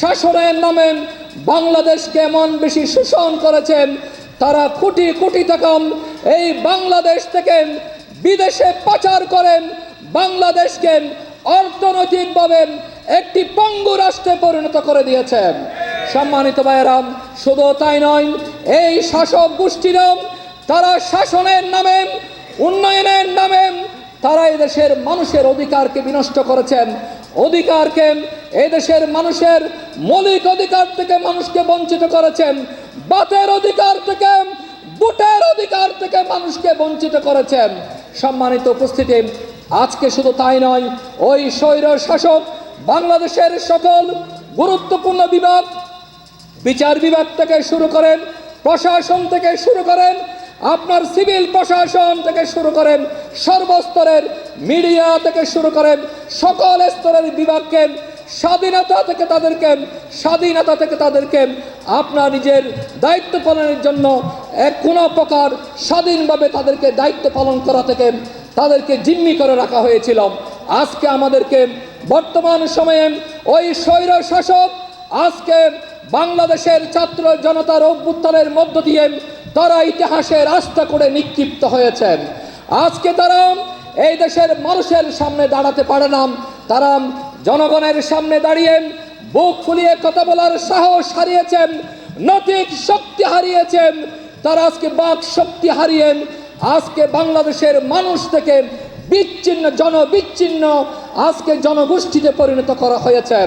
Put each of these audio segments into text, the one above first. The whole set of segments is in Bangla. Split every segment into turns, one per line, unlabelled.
শাসনের নামে বাংলাদেশকে এমন বেশি শোষণ করেছেন, তারা কোটি কোটি টাকা এই বাংলাদেশ থেকে বিদেশে পাচার করেন, বাংলাদেশকে অর্থনৈতিকভাবে একটি পঙ্গু রাষ্ট্রে পরিণত করে দিয়েছেন। সম্মানিত ভাইয়েরাম শুধু তাই নয়, এই শাসক গোষ্ঠীরা তারা শাসনের নামে, উন্নয়নের নামে তারা এই দেশের মানুষের অধিকারকে বিনষ্ট করেছেন। অধিকারকে এই দেশের মানুষের মৌলিক অধিকার থেকে মানুষকে বঞ্চিত করেছেন, বাতের অধিকার থেকে, বুটের অধিকার থেকে মানুষকে বঞ্চিত করেছেন। সম্মানিত উপস্থিতি, আজকে শুধু তাই নয়, ওই স্বৈর শাসক, বাংলাদেশের সকল গুরুত্বপূর্ণ বিভাগ, বিচার বিভাগ থেকে শুরু করেন, প্রশাসন থেকে শুরু করেন আপনার সিভিল প্রশাসন থেকে শুরু করেন সর্বস্তরের মিডিয়া থেকে শুরু করেন সকল স্তরের বিভাগকে, স্বাধীনতা থেকে তাদেরকে, স্বাধীনতা থেকে তাদেরকে আপনার নিজের দায়িত্ব পালনের জন্য এক কোনো প্রকার স্বাধীনভাবে তাদেরকে দায়িত্ব পালন করা থেকে তাদেরকে জিম্মি করে রাখা হয়েছিল। আজকে আমাদেরকে বর্তমান সময়ে ওই স্বৈর শাসক আজকে বাংলাদেশের ছাত্র জনতার অভ্যুত্থানের মধ্য দিয়ে তারা ইতিহাসে আস্থা করে নিক্ষিপ্ত হয়েছেন। আজকে তারা এই দেশের মানুষের সামনে দাঁড়াতে পারে না। তারা জনগণের সামনে দাঁড়িয়ে বুক ফুলিয়ে কথা বলার সাহস হারিয়েছেন, নৈতিক শক্তি হারিয়েছেন। তারা আজকে বাক শক্তি হারিয়ে আজকে বাংলাদেশের মানুষ থেকে বিচ্ছিন্ন, জনবিচ্ছিন্ন আজকে জনগোষ্ঠীতে পরিণত করা হয়েছে।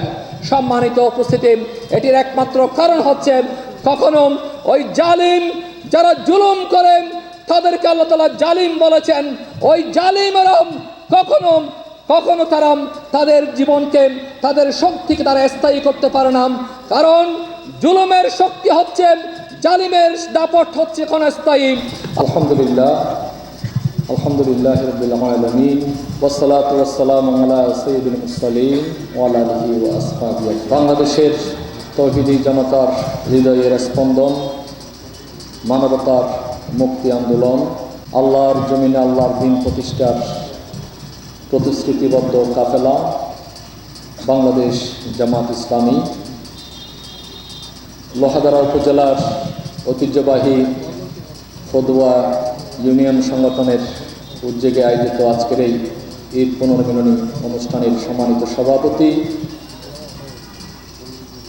সম্মানিত উপস্থিতি, এটির একমাত্র কারণ হচ্ছে কখনো ওই জালিম যারা জুলুম করেন, তাদেরকে আল্লাহ তালা জালিম বলেছেন। ওই জালিমেরা কখনো কখনো তারা তাদের জীবনকে, তাদের শক্তিকে তারা স্থায়ী করতে পারে না। কারণ জুলুমের শক্তি হচ্ছে, জালিমের দাপট হচ্ছে ক্ষণস্থায়ী। আলহামদুলিল্লাহ আলহামদুলিল্লাহ বাংলাদেশের তৌহিদি জনতার হৃদয়ের স্পন্দন মানবতার মুক্তি আন্দোলন, আল্লাহর জমিনে আল্লাহর দিন প্রতিষ্ঠার প্রতিশ্রুতিবদ্ধ কাফেলা, বাংলাদেশ জামাত ইসলামী, লোহাগাড়া উপজেলার ঐতিহ্যবাহী ফদুয়া ইউনিয়ন সংগঠনের উদ্যোগে আয়োজিত আজকের এই ঈদ পুনর্মিলনী অনুষ্ঠানের সম্মানিত সভাপতি,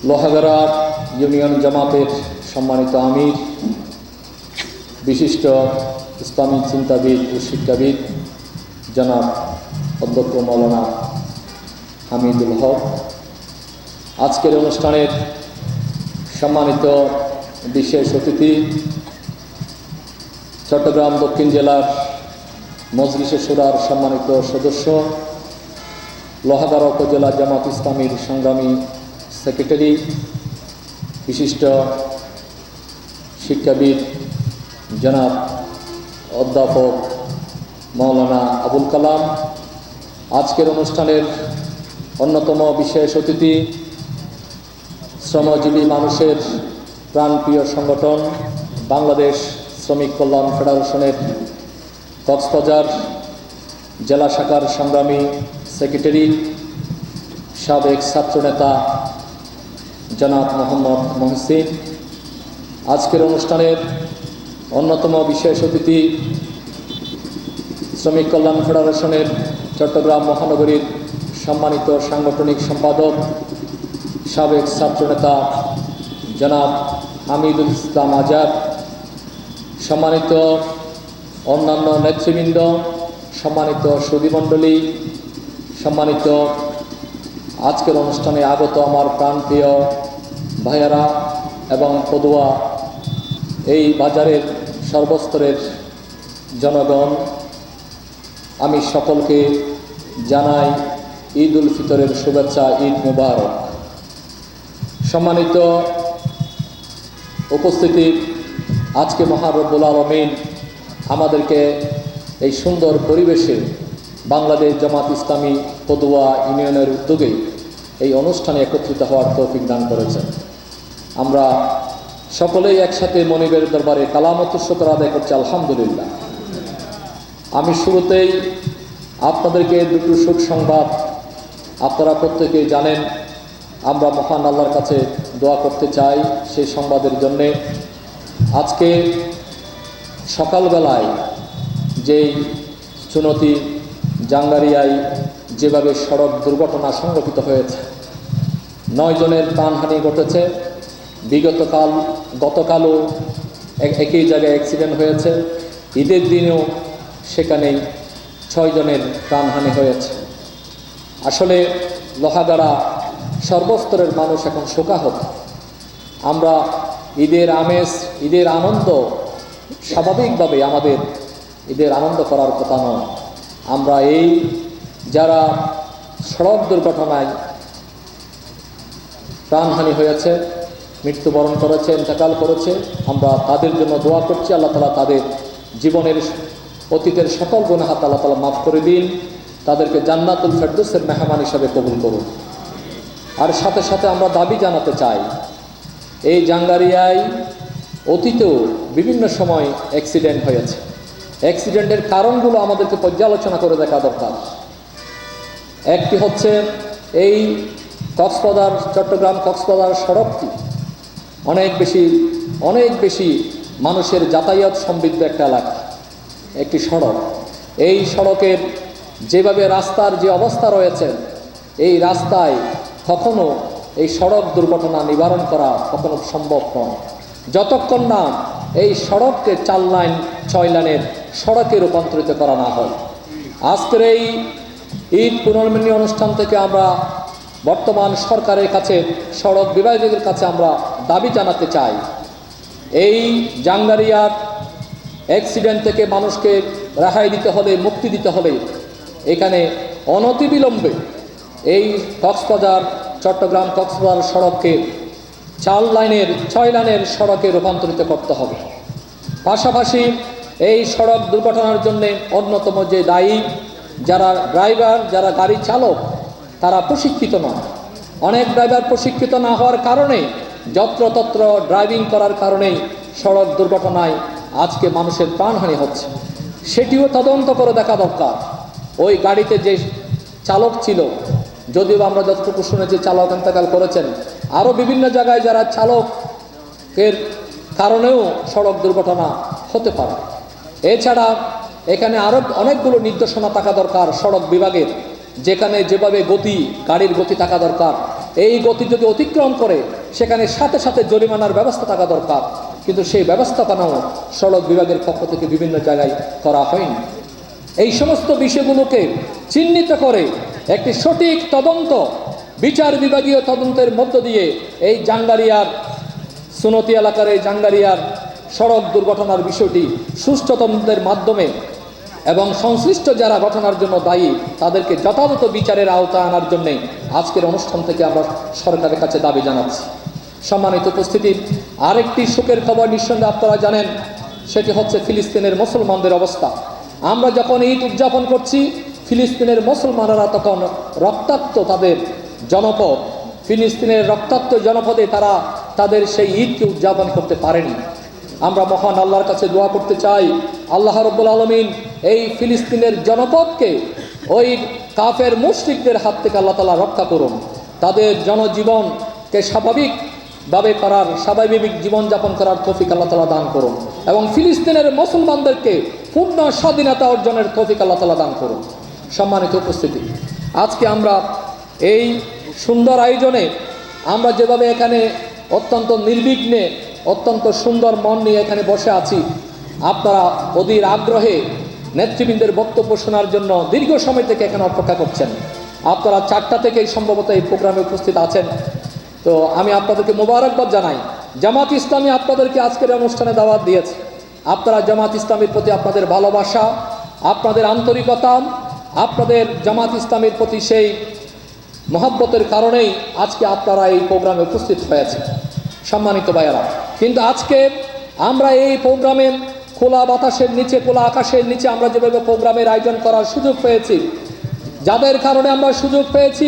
লোহাগাড়া ইউনিয়ন জামাতের সম্মানিত আমির বিশিষ্ট ইসলামী চিন্তাবিদ ও শিক্ষাবিদ জনাব অধ্যক্ষ মৌলানা হামিদুল হক। আজকের অনুষ্ঠানের সম্মানিত বিশেষ অতিথি চট্টগ্রাম দক্ষিণ জেলার মজলিসে সুরার সম্মানিত সদস্য, লোহাগাড়া উপজেলা জামাত ইসলামীর সংগ্রামী সেক্রেটারি, বিশিষ্ট শিক্ষাবিদ জনাব অধ্যাপক মৌলানা আবুল কালাম, আজকের অনুষ্ঠানের অন্যতম বিশেষ অতিথি, শ্রমজীবী মানুষের প্রাণপ্রিয় সংগঠন, বাংলাদেশ শ্রমিক কল্যাণ ফেডারেশনের কক্সবাজার জেলা শাখার সংগ্রামী সেক্রেটারি, সাবেক ছাত্রনেতা জনাব মোহাম্মদ মহসিন। আজকের অনুষ্ঠানের অন্যতম বিশেষ অতিথি শ্রমিক কল্যাণ ফেডারেশনের চট্টগ্রাম মহানগরীর সম্মানিত সাংগঠনিক সম্পাদক, সাবেক ছাত্রনেতা জনাব হামিদুল ইসলাম আজাদ, সম্মানিত অন্যান্য নেতৃবৃন্দ, সম্মানিত সুদীমণ্ডলী সম্মানিত আজকের অনুষ্ঠানে আগত আমার প্রাণপ্রিয় ভাইয়ারা এবং পদুয়া, এই বাজারের সর্বস্তরের জনগণ, আমি সকলকে জানাই ঈদ উল ফিতরের শুভেচ্ছা, ঈদ মুবারক। সম্মানিত উপস্থিতি, আজকে মহারব্বুল আলমিন আমাদেরকে এই সুন্দর পরিবেশে বাংলাদেশ জামাত ইসলামী পদুয়া ইউনিয়নের উদ্যোগে এই অনুষ্ঠানে একত্রিত হওয়ার তৌফিক দান করেছেন। আমরা সকলেই একসাথে মনিবের দরবারে কালামত শুকর আদায় করছি, আলহামদুলিল্লাহ। আমি শুরুতেই আপনাদেরকে দুটো সুখ সংবাদ আপনারা প্রত্যেকেই জানেন, আমরা মহান আল্লাহর কাছে দোয়া করতে চাই সেই সংবাদের জন্যে। আজকে সকালবেলায় যেই চুনতি জাঙ্গারিয়ায় যেভাবে সড়ক দুর্ঘটনা সংঘটিত হয়েছে নয় জনের প্রাণহানি ঘটেছে বিগতকাল, গতকালও একই জায়গায় অ্যাক্সিডেন্ট হয়েছে। ঈদের দিনেও সেখানেই ছয় জনের প্রাণহানি হয়েছে। আসলে লোহাগাড়া সর্বস্তরের মানুষ এখন শোকাহত। আমরা ঈদের আমেজ, ঈদের আনন্দ স্বাভাবিকভাবে আমাদের ঈদের আনন্দ করার কথা নয়। আমরা এই যারা সড়ক দুর্ঘটনায় প্রাণহানি হয়েছে মৃত্যুবরণ করেছে, ইন্তেকাল করেছে। আমরা তাদের জন্য দোয়া করছি। আল্লাহ তালা তাদের জীবনের অতীতের সকল গুণাহাত আল্লাহ তালা মাফ করে দিন। তাদেরকে জান্নাতুল ফেরদৌসের মেহমান হিসাবে কবুল করুন। আর সাথে সাথে আমরা দাবি জানাতে চাই, এই জাঙ্গারিয়ায় অতীতেও বিভিন্ন সময় অ্যাক্সিডেন্ট হয়েছে। অ্যাক্সিডেন্টের কারণগুলো আমাদেরকে পর্যালোচনা করে দেখা দরকার। একটি হচ্ছে এই কক্সবাজার, চট্টগ্রাম কক্সবাজার সড়কটি অনেক বেশি অনেক বেশি মানুষের যাতায়াত সমৃদ্ধ একটা এলাকা, একটি সড়ক। এই সড়কের যেভাবে রাস্তার যে অবস্থা রয়েছে, এই রাস্তায় কখনো এই সড়ক দুর্ঘটনা নিবারণ করা কখনো সম্ভব নয়। যতক্ষণ না এই সড়ককে চার লাইন, ছয় লাইনের সড়কে রূপান্তরিত করা না হয়। আজকের এই ঈদ পুনর্মিলনী অনুষ্ঠান থেকে আমরা বর্তমান সরকারের কাছে, সড়ক বিভাগের কাছে আমরা দাবি জানাতে চাই। এই জাঙ্গারিয়ার অ্যাক্সিডেন্ট থেকে মানুষকে রেহাই দিতে হলে, মুক্তি দিতে হলে, এখানে অনতিবিলম্বে এই কক্সবাজার, চট্টগ্রাম কক্সবাজার সড়ককে চার লাইনের, ছয় লাইনের সড়কে রূপান্তরিত করতে হবে। পাশাপাশি এই সড়ক দুর্ঘটনার জন্য অন্যতম যে দায়ী, যারা ড্রাইভার যারা গাড়ি চালক তারা প্রশিক্ষিত নয় অনেক ড্রাইভার প্রশিক্ষিত না হওয়ার কারণে যত্রতত্র ড্রাইভিং করার কারণেই সড়ক দুর্ঘটনায় আজকে মানুষের প্রাণহানি হচ্ছে। সেটিও তদন্ত করে দেখা দরকার। ওই গাড়িতে যে চালক ছিল, যদিও আমরা যতটুকু শুনেছি চালক ইন্তেকাল করেছেন, আরও বিভিন্ন জায়গায় যারা চালকের কারণেও সড়ক দুর্ঘটনা হতে পারে। এছাড়া এখানে আরও অনেকগুলো নির্দেশনা থাকা দরকার সড়ক বিভাগের। যেখানে যেভাবে গতি, গাড়ির গতি থাকা দরকার, এই গতি যদি অতিক্রম করে, সেখানে সাথে সাথে জরিমানার ব্যবস্থা থাকা দরকার। কিন্তু সেই ব্যবস্থাপনাও সড়ক বিভাগের পক্ষ থেকে বিভিন্ন জায়গায় করা হয়নি। এই সমস্ত বিষয়গুলোকে চিহ্নিত করে একটি সঠিক তদন্ত, বিচার বিভাগীয় তদন্তের মধ্য দিয়ে এই জাঙ্গারিয়ার, সুনতি এলাকার এই জাঙ্গারিয়ার সড়ক দুর্ঘটনার বিষয়টি সুষ্ঠু তদন্তের মাধ্যমে এবং সংশ্লিষ্ট যারা ঘটনার জন্য দায়ী, তাদেরকে যথাযথ বিচারের আওতায় আনার জন্যে আজকের অনুষ্ঠান থেকে আমরা সরকারের কাছে দাবি জানাচ্ছি। সম্মানিত উপস্থিতি, আরেকটি সুখের খবর নিঃসন্দেহে আপনারা জানেন, সেটি হচ্ছে ফিলিস্তিনের মুসলমানদের অবস্থা। আমরা যখন ঈদ উদযাপন করছি, ফিলিস্তিনের মুসলমানেরা তখন রক্তাক্ত তাদের জনপদ। ফিলিস্তিনের রক্তাক্ত জনপদে তারা তাদের সেই ঈদকে উদযাপন করতে পারেনি। আমরা মহান আল্লাহর কাছে দোয়া করতে চাই। আল্লাহ রব্বুল আলমিন এই ফিলিস্তিনের জনপদকে ওই কাফের মুশরিকদের হাত থেকে আল্লাহ তালা রক্ষা করুন। তাদের জনজীবনকে স্বাভাবিকভাবে করার, স্বাভাবিক জীবনযাপন করার তৌফিক আল্লাহ তালা দান করুন এবং ফিলিস্তিনের মুসলমানদেরকে পূর্ণ স্বাধীনতা অর্জনের তৌফিক আল্লাহ তালা দান করুন। সম্মানিত উপস্থিতি, আজকে আমরা এই সুন্দর আয়োজনে আমরা যেভাবে এখানে অত্যন্ত নির্বিঘ্নে অত্যন্ত সুন্দর মন নিয়ে এখানে বসে আছি। আপনারা অধীর আগ্রহে নেতৃবৃন্দের বক্তব্য শোনার জন্য দীর্ঘ সময় থেকে এখানে অপেক্ষা করছেন। আপনারা চারটা থেকেই সম্ভবত এই প্রোগ্রামে উপস্থিত আছেন। তো আমি আপনাদেরকে মোবারকবাদ জানাই। জামাত ইসলামী আপনাদেরকে আজকের অনুষ্ঠানে দাওয়াত দিয়েছে। আপনারা জামাত ইসলামের প্রতি আপনাদের ভালোবাসা, আপনাদের আন্তরিকতা, আপনাদের জামাত ইসলামের প্রতি সেই মহাব্বতের কারণেই আজকে আপনারা এই প্রোগ্রামে উপস্থিত হয়েছে সম্মানিত ভাইয়ারা কিন্তু আজকে আমরা এই প্রোগ্রামে খোলা বাতাসের নিচে, খোলা আকাশের নিচে আমরা যেভাবে প্রোগ্রামের আয়োজন করার সুযোগ পেয়েছি, যাদের কারণে আমরা সুযোগ পেয়েছি,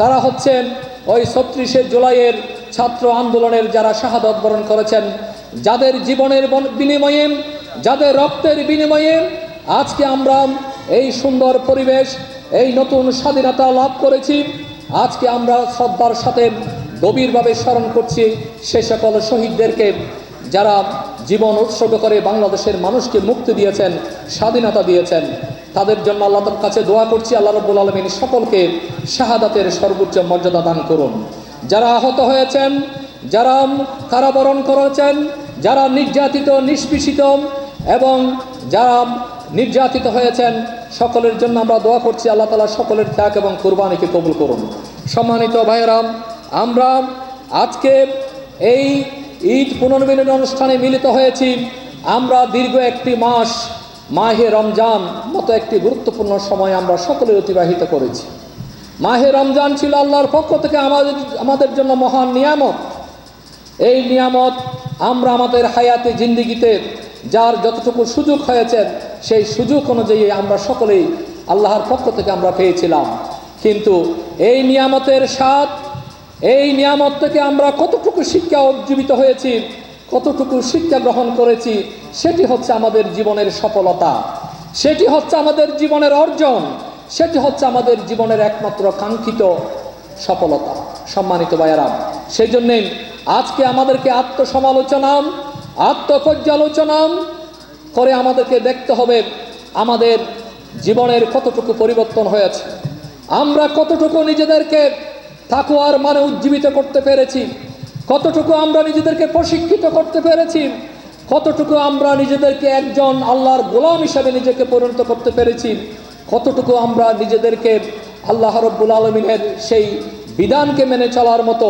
তারা হচ্ছেন ওই ছত্রিশে জুলাইয়ের ছাত্র আন্দোলনের যারা শাহাদত বরণ করেছেন, যাদের জীবনের বিনিময়ে, যাদের রক্তের বিনিময়ে আজকে আমরা এই সুন্দর পরিবেশ, এই নতুন স্বাধীনতা লাভ করেছি। আজকে আমরা শ্রদ্ধার সাথে গভীরভাবে স্মরণ করছি সে সকল শহীদদেরকে যারা জীবন উৎসর্গ করে বাংলাদেশের মানুষকে মুক্তি দিয়েছেন, স্বাধীনতা দিয়েছেন, তাদের জন্য আল্লাহ তার কাছে দোয়া করছি, আল্লাহ রব্বুল আলমিন সকলকে শাহাদাতের সর্বোচ্চ মর্যাদা দান করুন। যারা আহত হয়েছেন, যারা কারাবরণ করেছেন, যারা নির্যাতিত, নিষ্পেষিত এবং যারা নির্যাতিত হয়েছেন, সকলের জন্য আমরা দোয়া করছি, আল্লাহ তালা সকলের ত্যাগ এবং কোরবানিকে কবুল করুন। সম্মানিত ভাইয়েরাম আমরা আজকে এই ঈদ পুনর্মিলন অনুষ্ঠানে মিলিত হয়েছি। আমরা দীর্ঘ একটি মাস, মাহে রমজান মতো একটি গুরুত্বপূর্ণ সময় আমরা সকলে অতিবাহিত করেছি। মাহে রমজান ছিল আল্লাহর পক্ষ থেকে আমাদের আমাদের জন্য মহান নিয়ামত। এই নিয়ামত আমরা আমাদের হায়াতে জিন্দিগিতে যার যতটুকু সুযোগ হয়েছে, সেই সুযোগ অনুযায়ী আমরা সকলেই আল্লাহর পক্ষ থেকে আমরা পেয়েছিলাম। কিন্তু এই নিয়ামতের স্বাদ এই নিয়ামত থেকে আমরা কতটুকু শিক্ষা উজ্জীবিত হয়েছি, কতটুকু শিক্ষা গ্রহণ করেছি, সেটি হচ্ছে আমাদের জীবনের সফলতা। সেটি হচ্ছে আমাদের জীবনের অর্জন। সেটি হচ্ছে আমাদের জীবনের একমাত্র কাঙ্ক্ষিত সফলতা। সম্মানিত ভাইয়ারাম সেই জন্যে আজকে আমাদেরকে আত্মসমালোচনা আত্মপর্যালোচনা করে আমাদেরকে দেখতে হবে আমাদের জীবনের কতটুকু পরিবর্তন হয়েছে। আমরা কতটুকু নিজেদেরকে তাকুয়ার মানে উজ্জীবিত করতে পেরেছি। কতটুকু আমরা নিজেদেরকে প্রশিক্ষিত করতে পেরেছি, কতটুকু আমরা নিজেদেরকে একজন আল্লাহর গোলাম হিসাবে নিজেকে পরিণত করতে পেরেছি, কতটুকু আমরা নিজেদেরকে আল্লাহ রব্বুল আলমিনের সেই বিধানকে মেনে চলার মতো,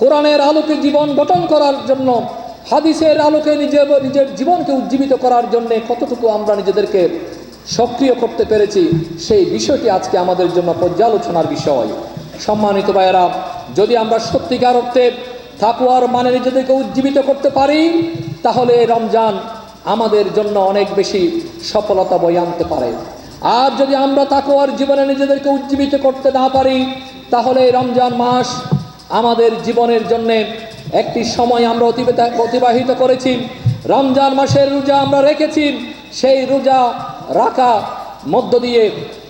কোরআনের আলোকে জীবন গঠন করার জন্য, হাদিসের আলোকে নিজে নিজের জীবনকে উজ্জীবিত করার জন্য কতটুকু আমরা নিজেদেরকে সক্রিয় করতে পেরেছি, সেই বিষয়টি আজকে আমাদের জন্য পর্যালোচনার বিষয়। সম্মানিত ভাইয়েরা, যদি আমরা সত্যিকার অর্থে থাকুয়ার মানে নিজেদেরকে উজ্জীবিত করতে পারি, তাহলে রমজান আমাদের জন্য অনেক বেশি সফলতা বয়ে আনতে পারে। আর যদি আমরা তাকুয়ার জীবনে নিজেদেরকে উজ্জীবিত করতে না পারি, তাহলে রমজান মাস আমাদের জীবনের জন্য একটি সময় আমরা অতিবাহিত করেছি। রমজান মাসের রোজা আমরা রেখেছি, সেই রোজা রাখা মধ্য দিয়ে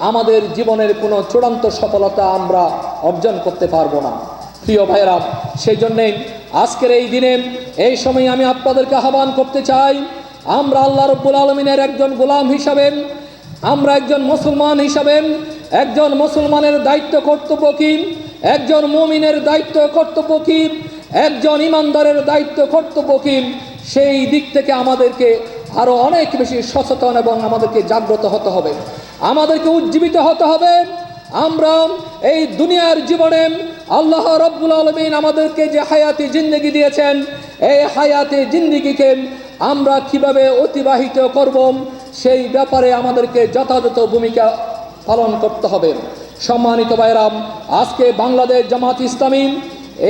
আমাদের জীবনের কোনো চূড়ান্ত সফলতা আমরা অর্জন করতে পারব না। প্রিয় ভাইরা সেই জন্যে আজকের এই দিনে, এই সময় আমি আপনাদেরকে আহ্বান করতে চাই, আমরা আল্লাহ রব্বুল আলমিনের একজন গোলাম হিসাবে, আমরা একজন মুসলমান হিসাবে, একজন মুসলমানের দায়িত্ব কর্তব্য কি, একজন মুমিনের দায়িত্ব কর্তব্য কি, একজন ইমানদারের দায়িত্ব কর্তব্য কি, সেই দিক থেকে আমাদেরকে আরও অনেক বেশি সচেতন এবং আমাদেরকে জাগ্রত হতে হবে। আমাদেরকে উজ্জীবিত হতে হবে। আমরা এই দুনিয়ার জীবনে আল্লাহ রব্বুল আলমিন আমাদেরকে যে হায়াতি জিন্দগি দিয়েছেন, এই হায়াতি জিন্দগিকে আমরা কীভাবে অতিবাহিত করব, সেই ব্যাপারে আমাদেরকে যথাযথ ভূমিকা পালন করতে হবে। সম্মানিত ভাইরাম আজকে বাংলাদেশ জামাত ইসলামী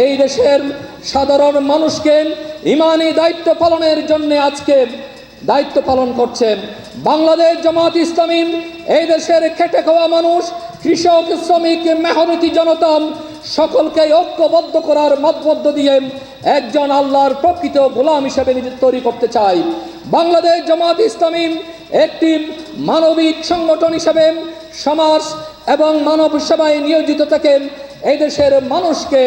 এই দেশের সাধারণ মানুষকে ইমানি দায়িত্ব পালনের জন্য আজকে দায়িত্ব পালন করছেন বাংলাদেশ জামাত ইসলামী এই দেশের খেটে খাওয়া মানুষ, কৃষক, শ্রমিক, মেহনতি জনতা সকলকে ঐক্যবদ্ধ করার মতবদ্ধ দিয়ে একজন আল্লাহর প্রকৃত গোলাম হিসেবে তৈরি করতে চাই। বাংলাদেশ জামাত ইসলামী একটি মানবিক সংগঠন হিসেবে সমাজ এবং মানব সেবায় নিয়োজিত এই দেশের মানুষকে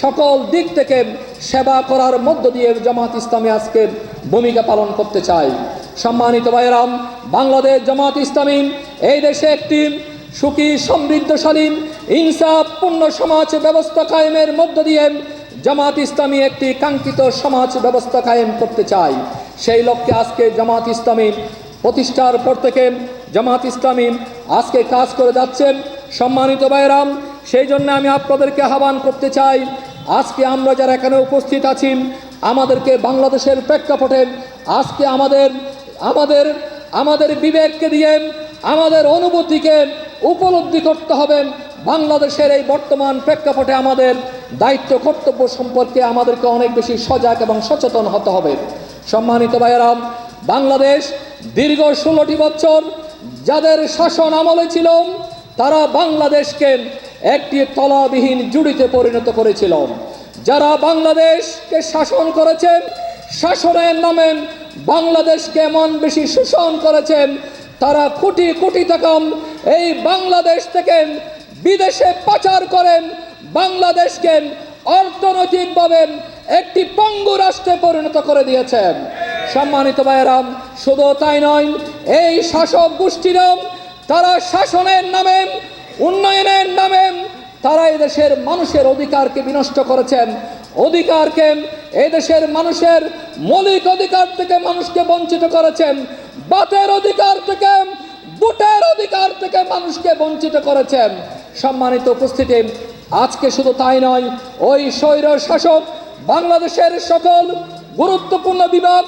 সকল দিক থেকে সেবা করার মধ্য দিয়ে জামাত ইসলামী আজকে ভূমিকা পালন করতে চাই। সম্মানিত ভাইরাম বাংলাদেশ জামাত ইসলামী, এই দেশে একটি সুখী, সমৃদ্ধশালী, ইনসাফপূর্ণ সমাজ ব্যবস্থা কায়েমের মধ্য দিয়ে জামাত ইসলামী একটি কাঙ্ক্ষিত সমাজ ব্যবস্থা কায়েম করতে চাই। সেই লক্ষ্যে আজকে জামাত ইসলামী প্রতিষ্ঠার পর থেকে জামাত ইসলামী আজকে কাজ করে যাচ্ছেন সম্মানিত ভাইরাম সেই জন্য আমি আপনাদেরকে আহ্বান করতে চাই, আজকে আমরা যারা এখানে উপস্থিত আছি আমাদেরকে বাংলাদেশের প্রেক্ষাপটে আজকে আমাদের আমাদের আমাদের বিবেককে দিয়ে আমাদের অনুভূতিকে উপলব্ধি করতে হবে। বাংলাদেশের এই বর্তমান প্রেক্ষাপটে আমাদের দায়িত্ব, কর্তব্য সম্পর্কে আমাদেরকে অনেক বেশি সজাগ এবং সচেতন হতে হবে। সম্মানিত ভাইয়েরাম, বাংলাদেশ দীর্ঘ ষোলোটি বছর যাদের শাসন আমলে ছিল, তারা বাংলাদেশকে একটি তলাবিহীন জুড়িতে পরিণত করেছিল। যারা বাংলাদেশকে শাসন করেছেন, শাসনের নামে বাংলাদেশকে এমন বেশি শোষণ করেছেন, তারা কোটি কোটি টাকা এই বাংলাদেশ থেকে বিদেশে পাচার করেন, বাংলাদেশকে অর্থনৈতিকভাবে একটি পঙ্গু রাষ্ট্রে পরিণত করে দিয়েছেন। সম্মানিত ভাইয়েরাম শুধু তাই নয়, এই শাসক গোষ্ঠীরা তারা শাসনের নামে, উন্নয়নের নামে তারা এদেশের মানুষের অধিকারকে বিনষ্ট করেছেন। অধিকারকে এদেশের মানুষের মৌলিক অধিকার থেকে মানুষকে বঞ্চিত করেছেন। বাতের অধিকার থেকে, বুটের অধিকার থেকে মানুষকে বঞ্চিত করেছেন। সম্মানিত উপস্থিতি, আজকে শুধু তাই নয়, ওই স্বৈর শাসক, বাংলাদেশের সকল গুরুত্বপূর্ণ বিভাগ,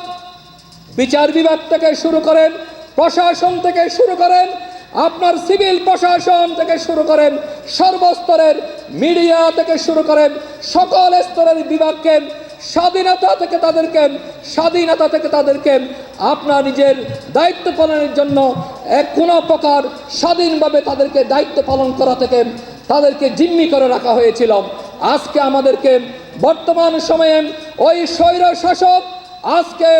বিচার বিভাগ থেকে শুরু করেন, প্রশাসন থেকে শুরু করেন আপনার সিভিল প্রশাসন থেকে শুরু করেন সর্বস্তরের মিডিয়া থেকে শুরু করেন সকল স্তরের বিভাগকে, স্বাধীনতা থেকে তাদেরকে, স্বাধীনতা থেকে তাদেরকে আপনার নিজের দায়িত্ব পালনের জন্য এক কোনো প্রকার স্বাধীনভাবে তাদেরকে দায়িত্ব পালন করা থেকে তাদেরকে জিম্মি করে রাখা হয়েছিল। আজকে আমাদেরকে বর্তমান সময়ে ওই স্বৈর শাসক আজকে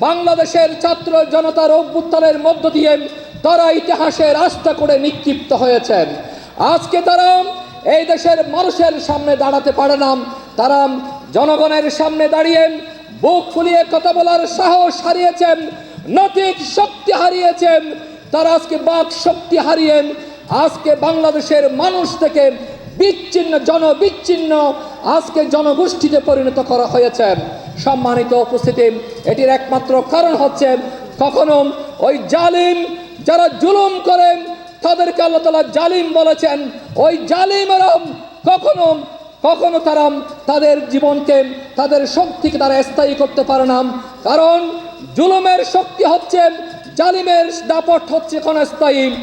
বাংলাদেশের ছাত্র জনতার অভ্যুত্থানের মধ্য দিয়ে তারা ইতিহাসে রাস্তা করে নিক্ষিপ্ত হয়েছেন। আজকে তারা এই দেশের মানুষের সামনে দাঁড়াতে পারে না। তারা জনগণের সামনে দাঁড়িয়ে বুক ফুলিয়ে কথা বলার সাহস হারিয়েছেন, নৈতিক শক্তি হারিয়েছেন। তারা আজকে বাক শক্তি হারিয়ে আজকে বাংলাদেশের মানুষ থেকে বিচ্ছিন্ন, জনবিচ্ছিন্ন আজকে জনগোষ্ঠীতে পরিণত করা হয়েছে। সম্মানিত উপস্থিতি, এটির একমাত্র কারণ হচ্ছে কখনো ওই জালিম যারা জুলুম করেন, তাদেরকে আল্লাহ তালা জালিম বলেছেন। ওই জালিমেরা কখনো কখনো তারা তাদের জীবনকে, তাদের শক্তিকে তারা স্থায়ী করতে পারে না। কারণ জুলুমের শক্তি হচ্ছে, জালিমের দাপট হচ্ছে ক্ষণস্থায়ী।